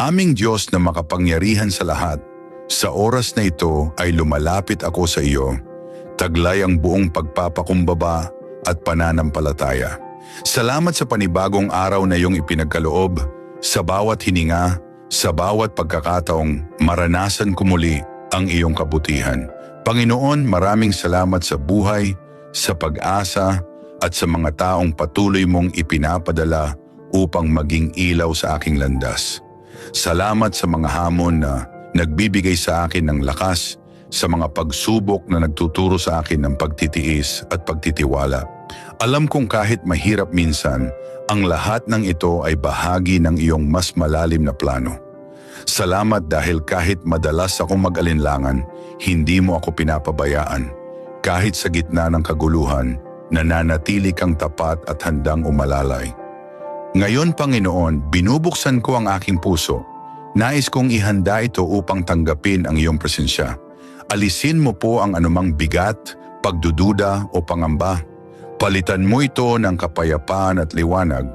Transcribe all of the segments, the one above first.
Aming Diyos na makapangyarihan sa lahat, sa oras na ito ay lumalapit ako sa iyo, taglay ang buong pagpapakumbaba at pananampalataya. Salamat sa panibagong araw na iyong ipinagkaloob, sa bawat hininga, sa bawat pagkakataong maranasan ko muli ang iyong kabutihan. Panginoon, maraming salamat sa buhay, sa pag-asa, at sa mga taong patuloy mong ipinapadala upang maging ilaw sa aking landas. Salamat sa mga hamon na nagbibigay sa akin ng lakas, sa mga pagsubok na nagtuturo sa akin ng pagtitiis at pagtitiwala. Alam kong kahit mahirap minsan, ang lahat ng ito ay bahagi ng iyong mas malalim na plano. Salamat dahil kahit madalas akong mag-alinlangan, hindi mo ako pinapabayaan. Kahit sa gitna ng kaguluhan, nananatili kang tapat at handang umalalay. Ngayon, Panginoon, binubuksan ko ang aking puso. Nais kong ihanda ito upang tanggapin ang iyong presensya. Alisin mo po ang anumang bigat, pagdududa o pangamba. Palitan mo ito ng kapayapaan at liwanag.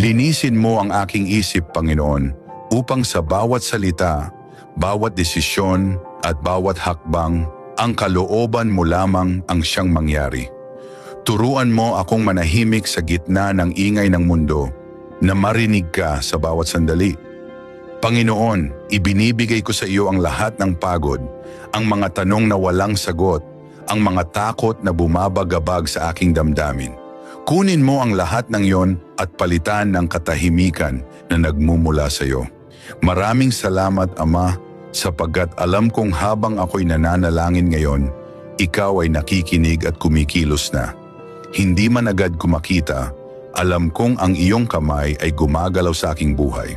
Linisin mo ang aking isip, Panginoon, upang sa bawat salita, bawat desisyon at bawat hakbang, ang kalooban mo lamang ang siyang mangyari. Turuan mo akong manahimik sa gitna ng ingay ng mundo na marinig ka sa bawat sandali. Panginoon, ibinibigay ko sa iyo ang lahat ng pagod, ang mga tanong na walang sagot, ang mga takot na bumabagabag sa aking damdamin. Kunin mo ang lahat ng yon at palitan ng katahimikan na nagmumula sa iyo. Maraming salamat, Ama, sapagkat alam kong habang ako'y nananalangin ngayon, ikaw ay nakikinig at kumikilos na. Hindi man agad kumakita, alam kong ang iyong kamay ay gumagalaw sa aking buhay.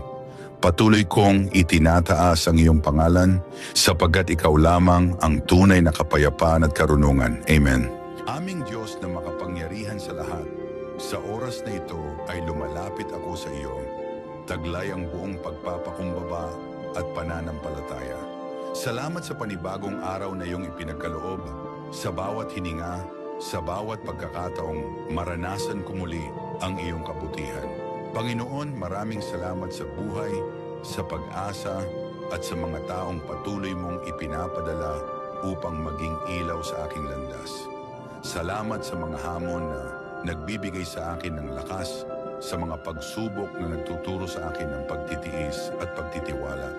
Patuloy kong itinataas ang iyong pangalan sapagkat ikaw lamang ang tunay na kapayapaan at karunungan. Amen. Aming Diyos na makapangyarihan sa lahat, sa oras na ito ay lumalapit ako sa iyo. Taglay ang buong pagpapakumbaba at pananampalataya. Salamat sa panibagong araw na iyong ipinagkaloob, sa bawat hininga, sa bawat pagkakataong maranasan ko muli ang iyong kabutihan. Panginoon, maraming salamat sa buhay, sa pag-asa at sa mga taong patuloy mong ipinapadala upang maging ilaw sa aking landas. Salamat sa mga hamon na nagbibigay sa akin ng lakas, sa mga pagsubok na nagtuturo sa akin ng pagtitiis at pagtitiwala.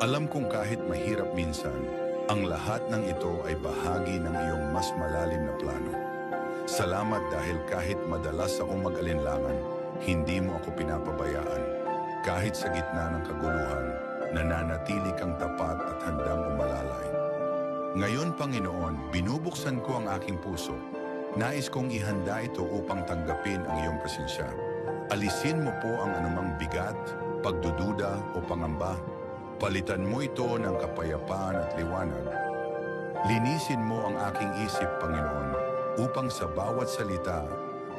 Alam kong kahit mahirap minsan, ang lahat ng ito ay bahagi ng iyong mas malalim na plano. Salamat dahil kahit madalas akong mag-alinlangan, hindi mo ako pinapabayaan. Kahit sa gitna ng kaguluhan, nananatili kang tapat at handang umalalay. Ngayon, Panginoon, binubuksan ko ang aking puso. Nais kong ihanda ito upang tanggapin ang iyong presensya. Alisin mo po ang anumang bigat, pagdududa o pangamba. Palitan mo ito ng kapayapaan at liwanag. Linisin mo ang aking isip, Panginoon, upang sa bawat salita,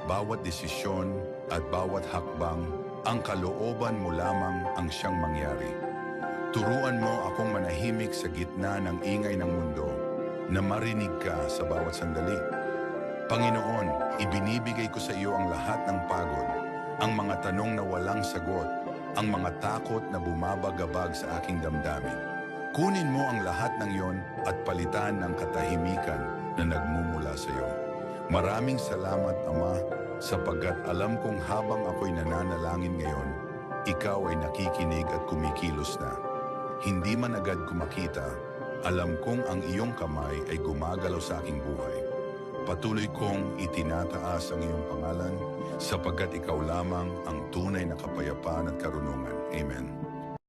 bawat desisyon at bawat hakbang, ang kalooban mo lamang ang siyang mangyari. Turuan mo akong manahimik sa gitna ng ingay ng mundo na marinig ka sa bawat sandali. Panginoon, ibinibigay ko sa iyo ang lahat ng pagod, ang mga tanong na walang sagot, ang mga takot na bumabagabag sa aking damdamin. Kunin mo ang lahat ng yon at palitan ng katahimikan na nagmumula sa iyo. Maraming salamat, Ama, sapagkat alam kong habang ako'y nananalangin ngayon, ikaw ay nakikinig at kumikilos na. Hindi man agad kumakita, alam kong ang iyong kamay ay gumagalaw sa aking buhay. Patuloy kong itinataas ang iyong pangalan sapagkat ikaw lamang ang tunay na kapayapaan at karunungan. Amen.